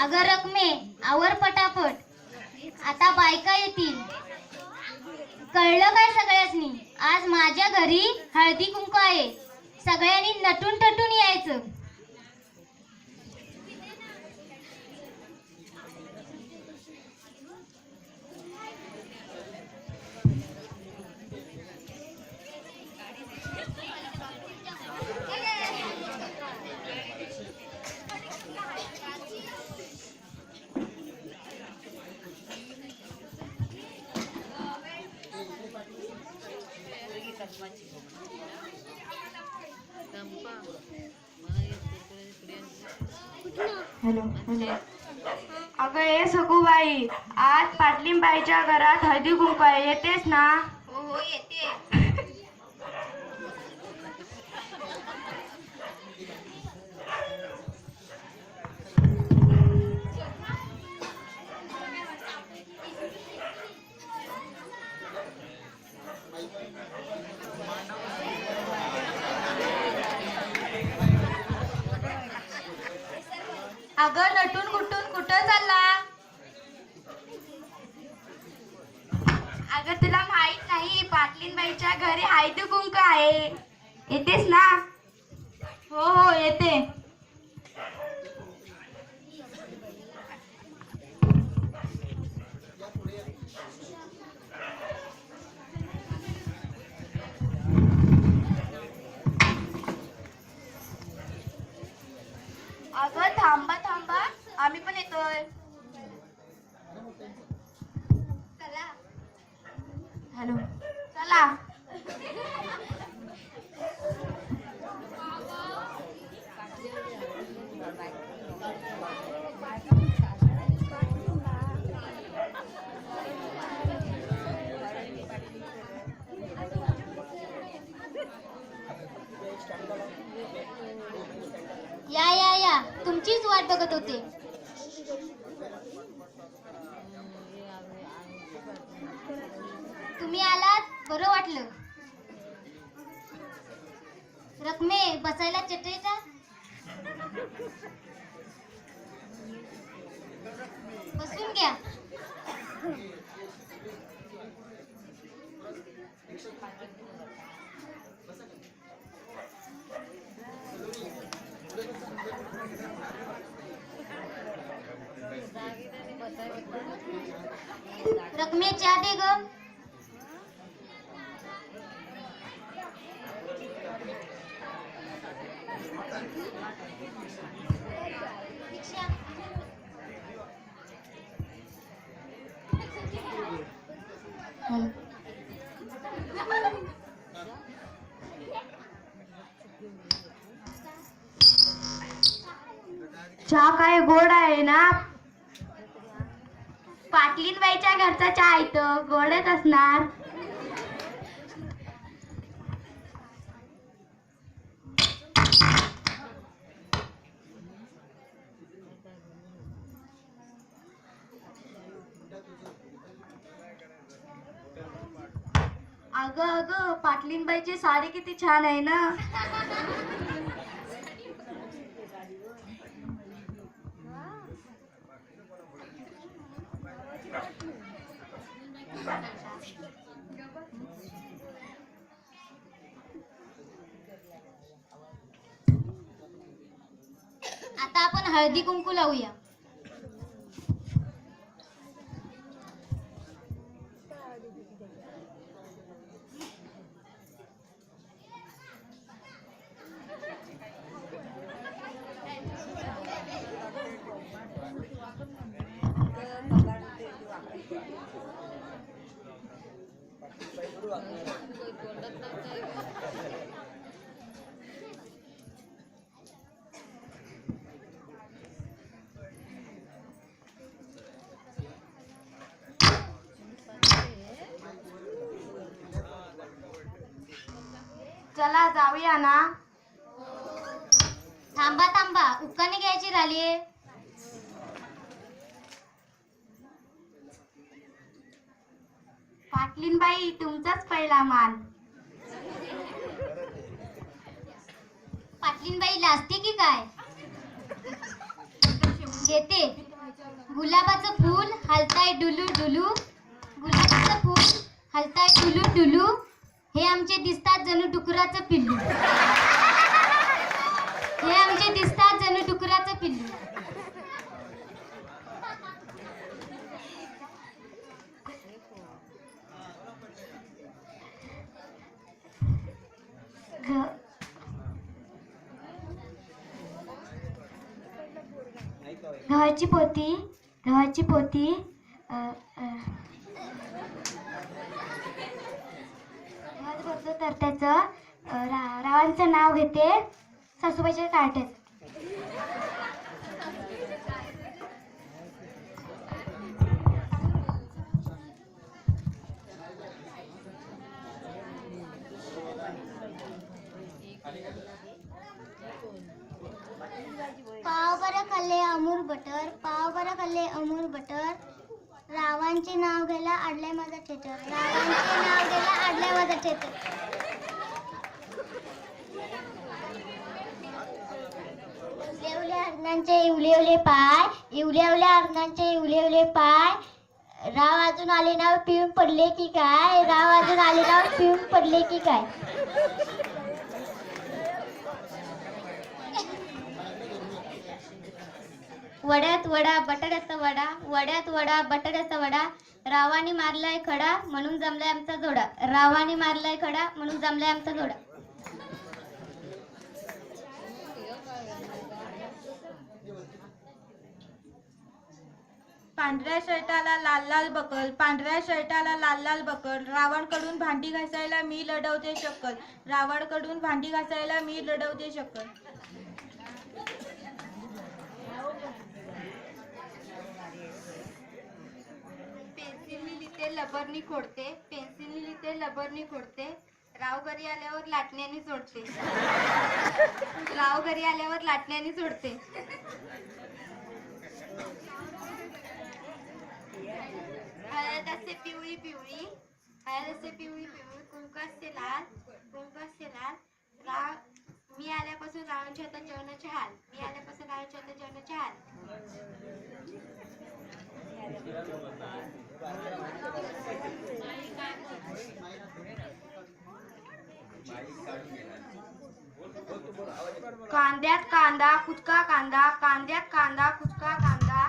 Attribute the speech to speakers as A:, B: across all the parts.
A: अगं रकमे आवर पटापट. आता बायका येतील. कळलं काय सगळ्यांनी? आज माझ्या घरी हळदी कुंकू आहे. सगळ्यांनी नटून टटून यायचं.
B: Hello hello. अगं ये सगूबाई आज पाटलींबाईच्या घरात हळदी कुंकू आहे. येतेस ना?
A: अगं नटून कुठून कुठं चालला?
B: अगं तुला माहीत नाही पाटलीनबाईच्या घरी हळदी कुंक आहे. येतेस ना? हो हो येते.
A: चला. या या या. तुमचीच वाट बघत होते. तुम्ही आला? बरं वाटलं. रकमे बसायला चटई का? बसून घ्या. रकमे चहा दे ग.
B: चहा काय गोड आहे ना? पाटलीनबाईच्या घरचा चहा आहे गोडच असणार. अगं अगं पाटलीनबाईची साडी किती छान आहे ना.
A: आता आपण हळदी कुंकू लावूया.
B: चला जाऊया ना.
A: थांबा थांबा उकाने घ्यायची राहिलीये
B: पाटलीनबाई तुमचाच पहिला मान
A: पाटलीनबाई लाजते की काय? घेते.
C: गुलाबाचं फूल हलताय डुलू डुलू. गुलाबाचं फूल हलताय डुलू डुलू. हे आमचे दिसतात जणू डुकराचं पिल्लू. हे आमचे दिसतात जणू डुकराचं पिल्लू. गव्हाची पोती गव्हाची पोती तर त्याचं रा रावांचं नाव घेते सासूबाईच्या कार्ट्याचं पाव बरं खाल्ले अमूर बटर पाव बरं खाल्ले अमूर बटर. रावांचे नाव घ्यायला आडलाय माझा थेटर रावांचे नाव घ्यायला आडलाय माझा थेटर इवले उले इवलेवले पाय. इवले अर्णांचे इवलेवले पाय. राव अजून आले नाव पिऊन पडले की काय? राव अजून आले नाव पिऊन पडले की काय? वड्यात वडा बटाट्याचा वडा वड्यात वडा बटाट्याचा वडा रावानी मारलाय खडा म्हणून जमलाय आमचा जोडा. रावानी मारलाय खडा म्हणून जमलाय आमचा जोडा.
B: पांढऱ्या शर्टाला लाल लाल बकल पांढऱ्या शर्टाला लाल लाल बकल रावणकडून भांडी घासायला मी लढवते शक्कल रावणकडून भांडी घासायला मी लढवते शकल पेन्सिलनी लिहिते लबरनी खोडते पेन्सिलनी लिहिते लबरनी खोडते. राव घरी आल्यावर लाटण्याने सोडते राव घरी आल्यावर लाटण्याने सोडते हळद असते पिवळी पिवळी. हळद असते पिवळी पिवळी. कुंकू असते लाल. कुंकू असते लाल. राव मी आल्यापासून रावणच्या हातात जेवणाचे हाल. मी आल्यापासून रावणच्या हातात जेवणाचे हाल. कांद्यात कांदा कुचका कांदा कांद्यात कांदा कुचका कांदा.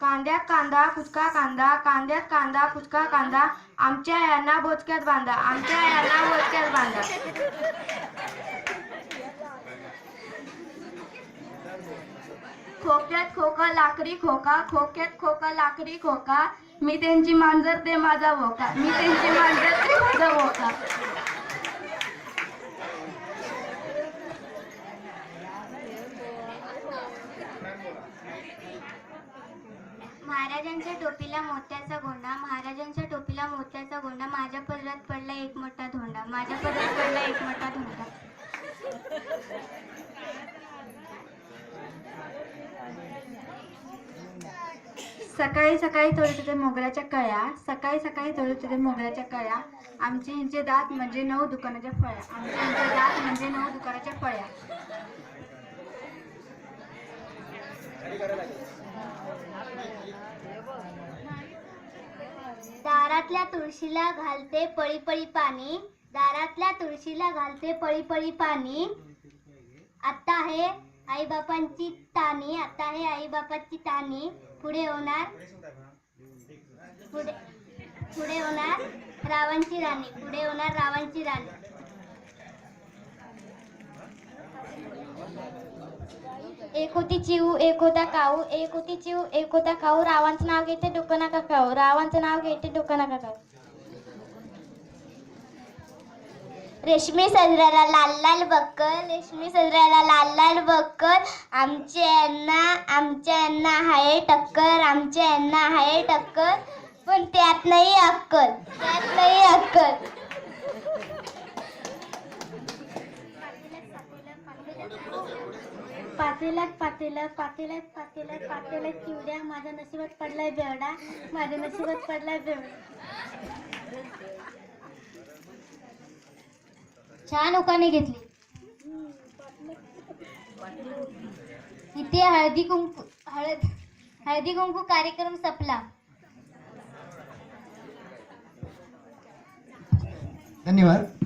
B: कांद्यात कांदा कुचका कांदा कांद्यात कांदा कुचका कांदा. आमच्या यांना बोचक्यात बांधा आमच्या यांना बोचक्यात बांधा. खोक्यात खोका लाकडी खोका खोक्यात खोका लाकडी खोका. मी त्यांची मांजर ते माझा भोका मी त्यांची मांजर ते माझा भोका
C: महाराजांच्या टोपीला मोत्याचा गोंडा महाराजांच्या टोपीला मोत्याचा गोंडा. माझ्या पदरात पडला एक मोठा धोंडा. माझ्या पदरात पडला एक मोठा धोंडा.
B: सकाळी सकाळी तोडत होते मोगऱ्याच्या कळ्या सकाळी सकाळी तोडत होते मोगऱ्याच्या कळ्या आमचे हिंचे दात म्हणजे नऊ दुकानाच्या फळ्या आमचे हिंचे दात म्हणजे नऊ दुकानाच्या फळ्या.
C: दारातल्या तुळशीला घालते पळी पळी पाणी दारातल्या तुळशीला घालते पळी पळी पाणी. आता आहे आई बापांची ताणी आता आहे आई बापाची ताणी पुढे होणार पुढे पुढे होणार रावणची राणी. पुढे होणार रावणची राणी. एक होती चिऊ एक होता काऊ एक होती चिऊ एक होता काऊ. रावांचं नाव घेते डोकं नका खाऊ रावांचं नाव घेते डोकं नका खाऊ रेशमी सजऱ्याला लाल लाल बक्कल रेशमी सजऱ्याला लाल लाल बक्कल. आमच्या यांना आमच्या यांना हाय टक्कर आमच्या यांना हाय टक्कर पण त्यात नाही अक्कल. त्यात नाही अक्कल. पातेलात पातेल्यात पातेलात पातेलात पातेलात चिवड्या. माझ्या नशिबात पडलाय बेवडा. माझ्या नशिबात पडलाय बेवडा. छान उकाने घेतली. इथे हळदी कुंकू हळद
A: हळदी कुंकू कार्यक्रम संपला.
D: धन्यवाद.